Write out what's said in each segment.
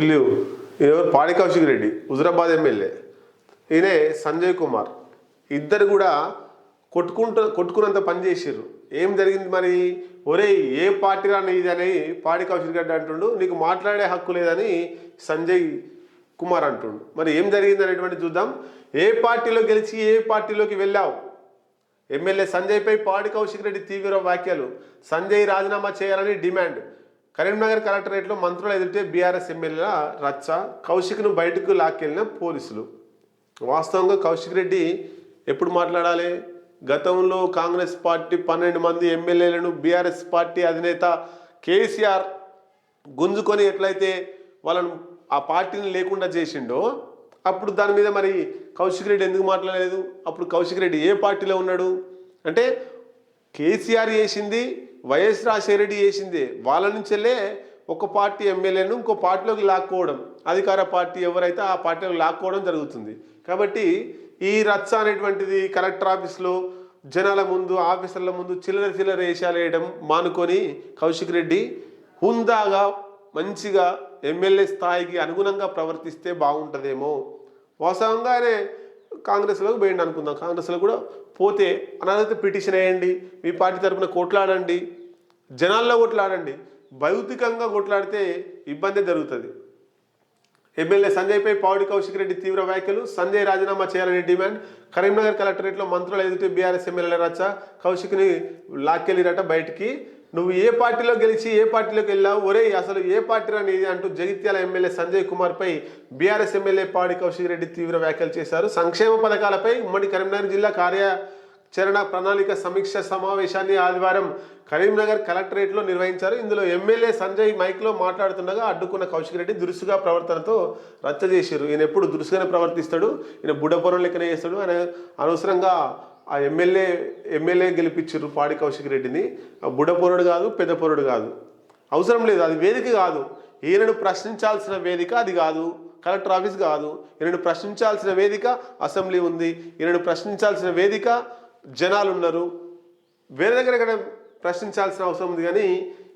ఇల్లు. ఎవరు పాడి కౌశిక్ రెడ్డి హుజరాబాద్ ఎమ్మెల్యే. ఈయనే సంజయ్ కుమార్. ఇద్దరు కూడా కొట్టుకుంటూ కొట్టుకున్నంత పని చేసిర్రు. ఏం జరిగింది మరి? ఒరే ఏ పార్టీ రాని ఇది అని పాడి కౌశిక్ రెడ్డి అంటుండు. నీకు మాట్లాడే హక్కు లేదని సంజయ్ కుమార్ అంటుండు. మరి ఏం జరిగింది అనేటువంటి చూద్దాం. ఏ పార్టీలో గెలిచి ఏ పార్టీలోకి వెళ్ళావు? ఎమ్మెల్యే సంజయ్పై పాడి కౌశిక్ రెడ్డి తీవ్ర వ్యాఖ్యలు. సంజయ్ రాజీనామా చేయాలని డిమాండ్. కరీంనగర్ కలెక్టరేట్లో మంత్రులు ఎదుటే బీఆర్ఎస్ ఎమ్మెల్యేల రచ్చ కౌశిక్ను బయటకు లాక్కెళ్ళిన పోలీసులు. వాస్తవంగా కౌశిక్ రెడ్డి ఎప్పుడు మాట్లాడాలి? గతంలో కాంగ్రెస్ పార్టీ పన్నెండు మంది ఎమ్మెల్యేలను బీఆర్ఎస్ పార్టీ అధినేత కేసీఆర్ గుంజుకొని ఎట్లయితే వాళ్ళను ఆ పార్టీని లేకుండా చేసిండో అప్పుడు దాని మీద మరి కౌశిక్ రెడ్డి ఎందుకు మాట్లాడలేదు? అప్పుడు కౌశిక్ రెడ్డి ఏ పార్టీలో ఉన్నాడు? అంటే కేసీఆర్ చేసింది వైఎస్ రాజశేఖర రెడ్డి చేసింది. వాళ్ళ నుంచెల్లే ఒక పార్టీ ఎమ్మెల్యేను ఇంకో పార్టీలోకి లాక్కోవడం. అధికార పార్టీ ఎవరైతే ఆ పార్టీలోకి లాక్కోవడం జరుగుతుంది. కాబట్టి ఈ రచ్చ అనేటువంటిది కలెక్టర్ ఆఫీస్లో జనాల ముందు ఆఫీసర్ల ముందు చిల్లర చిల్లర వేషాలు వేయడం మానుకొని కౌశిక్ రెడ్డి హుందాగా మంచిగా ఎమ్మెల్యే స్థాయికి అనుగుణంగా ప్రవర్తిస్తే బాగుంటుందేమో. వాస్తవంగానే కాంగ్రెస్లోకి పోయండి అనుకుందాం కాంగ్రెస్లో కూడా పోతే అనర్హత పిటిషన్ వేయండి. మీ పార్టీ తరపున కొట్లాడండి. జనాల్లో కొట్లాడండి. భౌతికంగా కొట్లాడితే ఇబ్బంది జరుగుతుంది. ఎమ్మెల్యే సంజయ్పై పావుడి కౌశిక్ రెడ్డి తీవ్ర వ్యాఖ్యలు సంజయ్ రాజీనామా చేయాలని డిమాండ్. కరీంనగర్ కలెక్టరేట్లో మంత్రులు ఎదుటి బీఆర్ఎస్ ఎమ్మెల్యేల రచ్చ కౌశిక్ని లాక్కెళ్ళిరట బయటికి. నువ్వు ఏ పార్టీలో గెలిచి ఏ పార్టీలోకి వెళ్ళావు? ఒరే అసలు ఏ పార్టీ అనేది అంటూ జగిత్యాల ఎమ్మెల్యే సంజయ్ కుమార్పై బీఆర్ఎస్ ఎమ్మెల్యే పాడి కౌశిక్ రెడ్డి తీవ్ర వ్యాఖ్యలు చేశారు. సంక్షేమ పథకాలపై ఉమ్మడి కరీంనగర్ జిల్లా కార్య చరణ ప్రణాళిక సమీక్ష సమావేశాన్ని ఆదివారం కరీంనగర్ కలెక్టరేట్లో నిర్వహించారు. ఇందులో ఎమ్మెల్యే సంజయ్ మైక్లో మాట్లాడుతుండగా అడ్డుకున్న కౌశిక్ రెడ్డి దురుసుగా ప్రవర్తనతో రచ్చ చేశారు. ఈయన ఎప్పుడు దురుసుగానే ప్రవర్తిస్తాడు. ఈయన బుడ్డపురం లెక్కనే చేస్తాడు. ఆయన అనవసరంగా ఆ ఎమ్మెల్యే ఎమ్మెల్యే గెలిపించారు పాడి కౌశిక్ రెడ్డిని. ఆ బుడ్డపొరుడు కాదు పెద్ద పొరుడు కాదు. అవసరం లేదు అది వేదిక కాదు. ఈయనను ప్రశ్నించాల్సిన వేదిక అది కాదు. కలెక్టర్ ఆఫీస్ కాదు. ఈయనను ప్రశ్నించాల్సిన వేదిక అసెంబ్లీ ఉంది. ఈయనను ప్రశ్నించాల్సిన వేదిక జనాలు ఉన్నారు వేరే దగ్గర ఇక్కడ ప్రశ్నించాల్సిన అవసరం ఉంది కానీ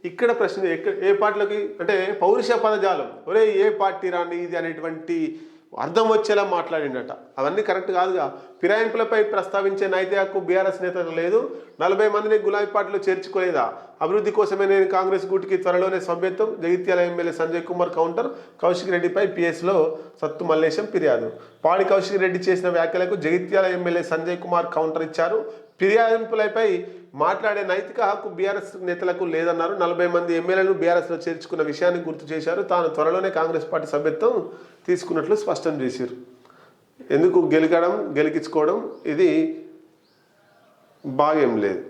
ఇక్కడ ప్రశ్న ఎక్కడ ఏ పార్టీలోకి అంటే పౌరుష పదజాలం. ఒరే ఏ పార్టీ రాని ఇది అనేటువంటి అర్థం వచ్చేలా మాట్లాడిండట. అవన్నీ కరెక్ట్ కాదుగా. ఫిరాయింపులపై ప్రస్తావించే నైతే హక్కు బీఆర్ఎస్ నేతలు లేదు. నలభై మందిని గులాబీ పార్టీలో చేర్చుకోలేదా? అభివృద్ధి కోసమే నేను కాంగ్రెస్ గూటికి త్వరలోనే సభ్యత్వం జగిత్యాల ఎమ్మెల్యే సంజయ్ కుమార్ కౌంటర్ కౌశిక్ రెడ్డిపై పిఎస్లో సత్తు మల్లేశం ఫిర్యాదు. పాడి కౌశిక్ రెడ్డి చేసిన వ్యాఖ్యలకు జగిత్యాల ఎమ్మెల్యే సంజయ్ కుమార్ కౌంటర్ ఇచ్చారు. ఫిర్యాదింపులపై మాట్లాడే నైతిక హక్కు బీఆర్ఎస్ నేతలకు లేదన్నారు. నలభై మంది ఎమ్మెల్యేలను బీఆర్ఎస్లో చేర్చుకున్న విషయాన్ని గుర్తు చేశారు. తాను త్వరలోనే కాంగ్రెస్ పార్టీ సభ్యత్వం తీసుకున్నట్లు స్పష్టం చేశారు. ఎందుకు గెలకడం గెలికించుకోవడం ఇది భాగ్యం లేదు.